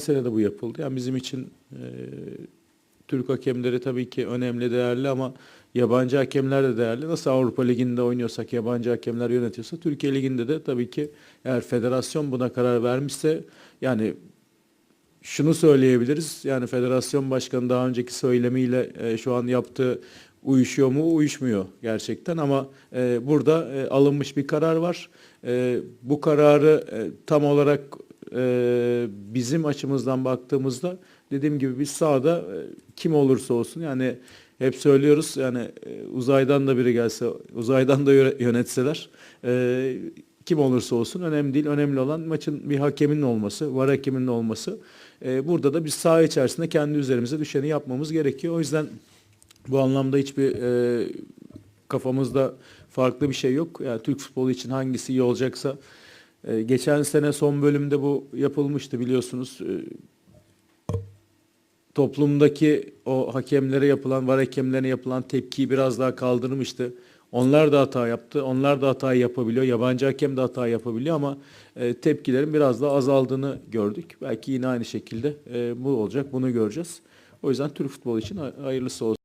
sene de bu yapıldı. Yani bizim için e, Türk hakemleri tabii ki önemli, değerli ama yabancı hakemler de değerli. Nasıl Avrupa Ligi'nde oynuyorsak yabancı hakemler yönetiyorsa Türkiye Ligi'nde de tabii ki eğer federasyon buna karar vermişse yani şunu söyleyebiliriz. Yani federasyon başkanı daha önceki söylemiyle e, şu an yaptığı uyuşuyor mu? Uyuşmuyor gerçekten ama e, burada e, alınmış bir karar var. E, bu kararı e, tam olarak e, bizim açımızdan baktığımızda dediğim gibi biz sahada e, kim olursa olsun yani hep söylüyoruz yani e, uzaydan da biri gelse uzaydan da yönetseler e, kim olursa olsun önemli değil. Önemli olan maçın bir hakemin olması, var hakemin olması. Burada da biz saha içerisinde kendi üzerimize düşeni yapmamız gerekiyor. O yüzden bu anlamda hiçbir kafamızda farklı bir şey yok. Yani Türk futbolu için hangisi iyi olacaksa e, geçen sene son bölümde bu yapılmıştı biliyorsunuz. E, toplumdaki o hakemlere yapılan, var hakemlerine yapılan tepkiyi biraz daha kaldırmıştı. Onlar da hata yaptı. Onlar da hata yapabiliyor. Yabancı hakem de hata yapabiliyor ama e, tepkilerin biraz daha azaldığını gördük. Belki yine aynı şekilde e, bu olacak. Bunu göreceğiz. O yüzden Türk futbolu için hay- hayırlısı olsun.